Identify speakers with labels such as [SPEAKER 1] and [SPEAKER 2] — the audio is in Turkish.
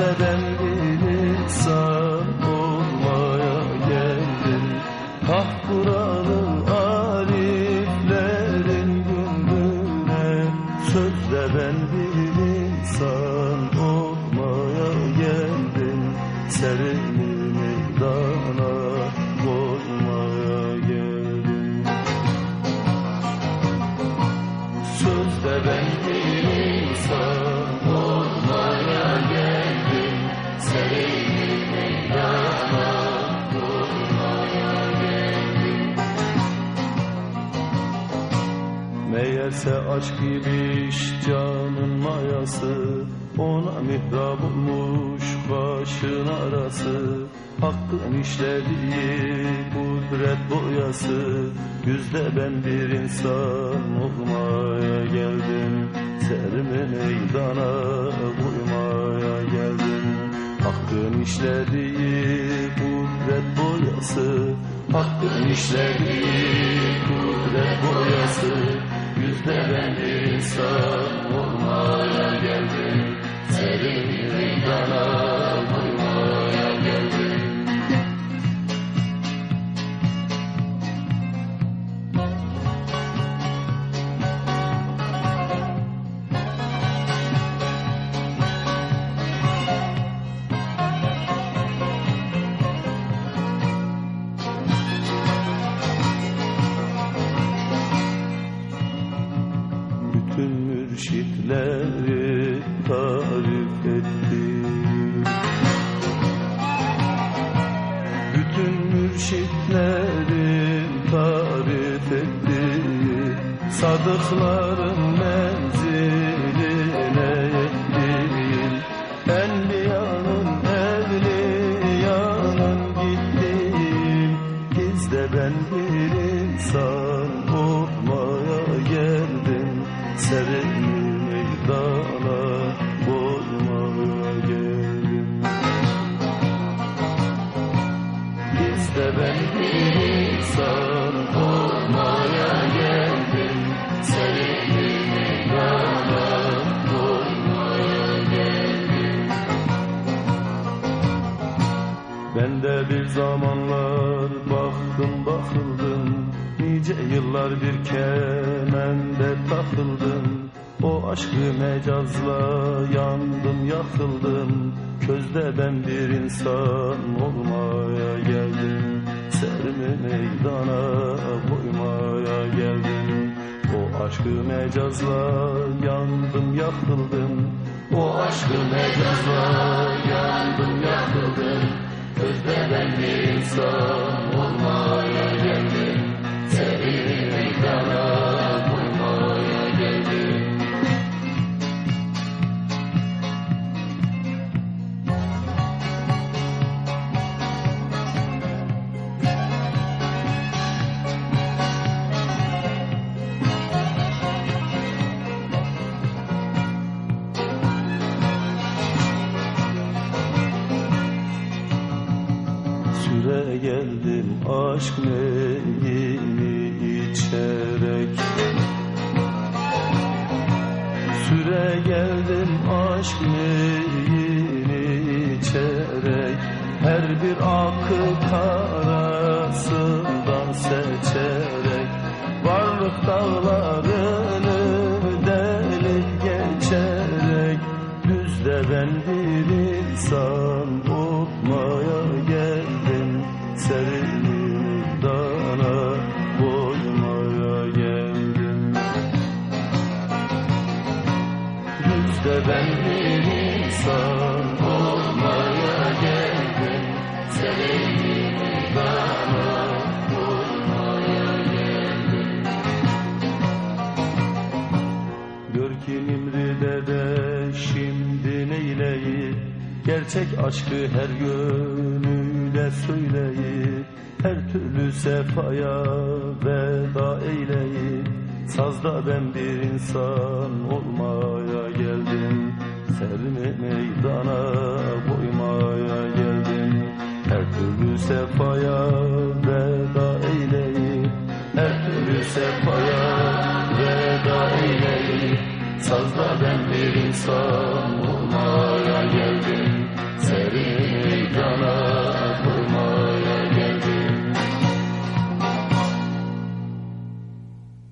[SPEAKER 1] Kimseden bir insan olmaya geldim. Ah Kur'an'ı ariflerin gündüne Sözle ben bir insan olmaya geldim. Serinliğini dağına bozmaya geldim. Sözle ben bir Meğerse aşk imiş canın mayası. Ona mihrab olmuş başın arası. Hakkın işlediği kudret boyası. Yüzde ben bir insan olmaya geldim. Serimi meydana koymaya geldim. Hakkın işlediği kudret boyası. Hakkın işlediği kudret boyası Yüzde ben insan olmaya geldim. Serimi meydana tarif etti. Bütün mürşitleri tarif etti. Sadıkların menziline değil. Enbiyanın evliyanın gittiğim Bizde ben bir insan olmaya geldim Serini Bizde ben bir insan olmaya geldim. Serini meydana koymaya geldim. Ben de bir zamanlar baktım bakıldım. Nice yıllar bir kemende takıldım. O aşkı mecazla yandım yakıldım. Közde ben bir insan olmaya geldim Serimi meydana koymaya geldim. O aşkı mecazla yandım yakıldım. O aşkı mecazla yandım yakıldım. Közde ben bir insan aşk meyini içerek? Süre geldim aşk meyini içerek? Her bir akı arasından seçerek? Varlık dağlarını delip geçerek? Düzde ben bir insan Düzde ben bir insan olmaya geldim. Serini dana koymaya geldim. Gör ki Nimri'de de şimdi neyleyip Gerçek aşkı her gönüyle söyleyip Her türlü sefaya veda eyleyip Sazda ben bir insan olmaya geldim. Serimi meydana koymaya geldim. Her türlü sefaya veda eyleyip Her türlü sefaya veda eyleyip Sazda ben bir insan